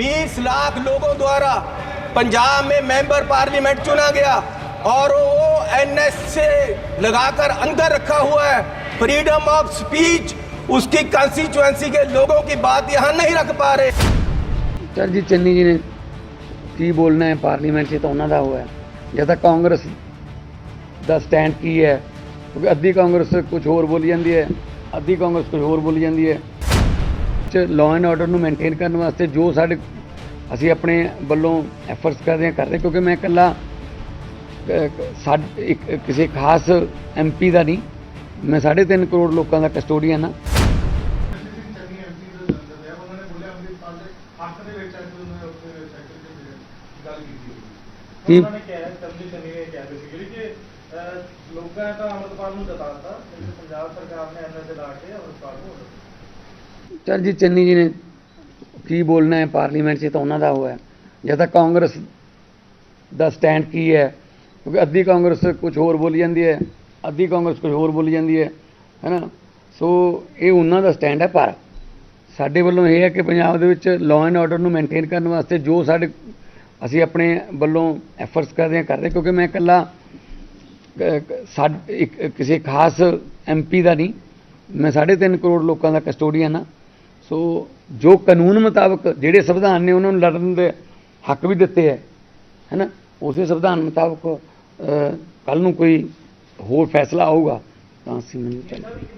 20 लाख लोगों द्वारा पंजाब में मेंबर पार्लियामेंट चुना गया और वो एनएस से लगाकर अंदर रखा हुआ है फ्रीडम ऑफ स्पीच उसकी कंस्टिट्यूएंसी के लोगों की बात यहाँ नहीं रख पा रहे ਚਲ ਜੀ ਚੰਨੀ ਜੀ ਨੇ ਕੀ ਬੋਲਣਾ ਹੈ ਪਾਰਲੀਮੈਂਟ 'ਚ ਤਾਂ ਉਹਨਾਂ ਦਾ ਹੋਇਆ ਜਦ ਤੱਕ ਕਾਂਗਰਸ ਦਾ ਸਟੈਂਡ ਕੀ ਹੈ ਕਿਉਂਕਿ ਅੱਧੀ ਕਾਂਗਰਸ ਕੁਝ ਹੋਰ ਬੋਲੀ ਜਾਂਦੀ ਹੈ ਅੱਧੀ ਕਾਂਗਰਸ ਕੁਝ ਹੋਰ ਬੋਲੀ ਜਾਂਦੀ ਹੈ ਚ ਲਾਅ ਐਂਡ ਆਰਡਰ ਨੂੰ ਮੇਨਟੇਨ ਕਰਨ ਵਾਸਤੇ ਜੋ ਸਾਡੇ ਅਸੀਂ ਆਪਣੇ ਵੱਲੋਂ ਐਫਰਟਸ ਕਰਦੇ ਹਾਂ ਕਰਦੇ ਕਿਉਂਕਿ ਮੈਂ ਇਕੱਲਾ ਸਾਡੇ ਕਿਸੇ ਖਾਸ ਐਮਪੀ ਦਾ ਨਹੀਂ ਮੈਂ 3.5 ਕਰੋੜ ਲੋਕਾਂ ਦਾ ਕਸਟੋਡੀਅਨ ਹਾਂ। ਕੀ? ਲੋਕਾਂ ਨੇ ਤਾਂ ਅੰਮ੍ਰਿਤਪਾਲ ਨੂੰ ਲੇਕਿਨ ਪੰਜਾਬ ਸਰਕਾਰ ਨੇ ਐਨਐਸਏ ਲਾ ਕੇ ਅੰਮ੍ਰਿਤਪਾਲ ਨੂੰ ਵੋਟ ਚੰਨੀ ਜੀ ਨੇ ਕੀ ਬੋਲਣਾ ਹੈ ਪਾਰਲੀਮੈਂਟ 'ਚ ਤਾਂ ਉਹਨਾਂ ਦਾ ਹੋਇਆ ਜਾਂ ਤਾਂ ਕਾਂਗਰਸ ਦਾ ਸਟੈਂਡ ਕੀ ਹੈ, ਕਿਉਂਕਿ ਅੱਧੀ ਕਾਂਗਰਸ ਕੁਝ ਹੋਰ ਬੋਲੀ ਜਾਂਦੀ ਹੈ, ਅੱਧੀ ਕਾਂਗਰਸ ਕੁਝ ਹੋਰ ਬੋਲੀ ਜਾਂਦੀ ਹੈ, ਹੈਨਾ? ਸੋ ਇਹ ਉਹਨਾਂ ਦਾ ਸਟੈਂਡ ਹੈ, ਪਰ ਸਾਡੇ ਵੱਲੋਂ ਇਹ ਹੈ ਕਿ ਪੰਜਾਬ ਦੇ ਵਿੱਚ ਲਾਅ ਐਂਡ ਆਰਡਰ ਨੂੰ ਮੇਨਟੇਨ ਕਰਨ ਵਾਸਤੇ ਜੋ ਸਾਡੇ, ਅਸੀਂ ਆਪਣੇ ਵੱਲੋਂ ਐਫਰਟਸ ਕਰਦੇ ਹਾਂ, ਕਰਦੇ ਕਿਉਂਕਿ ਮੈਂ ਇਕੱਲਾ ਸਾਡੇ, ਇੱਕ, ਕਿਸੇ ਖਾਸ ਐਮਪੀ ਦਾ ਨਹੀਂ, ਮੈਂ 3.5 ਕਰੋੜ ਲੋਕਾਂ ਦਾ ਕਸਟੋਡੀਅਨ ਹਾਂ। ਸੋ ਜੋ ਕਾਨੂੰਨ ਮੁਤਾਬਕ ਜਿਹੜੇ ਸੰਵਿਧਾਨ ਨੇ ਉਹਨਾਂ ਨੂੰ ਲੜਨ ਦੇ ਹੱਕ ਵੀ ਦਿੱਤੇ ਹੈ, ਹੈਨਾ? ਉਸੇ ਸੰਵਿਧਾਨ ਮੁਤਾਬਕ ਕੱਲ ਨੂੰ ਕੋਈ ਹੋਰ ਫੈਸਲਾ ਆਊਗਾ ਤਾਂ ਅਸੀਂ ਮੰਨ ਚੱਲਾਂਗੇ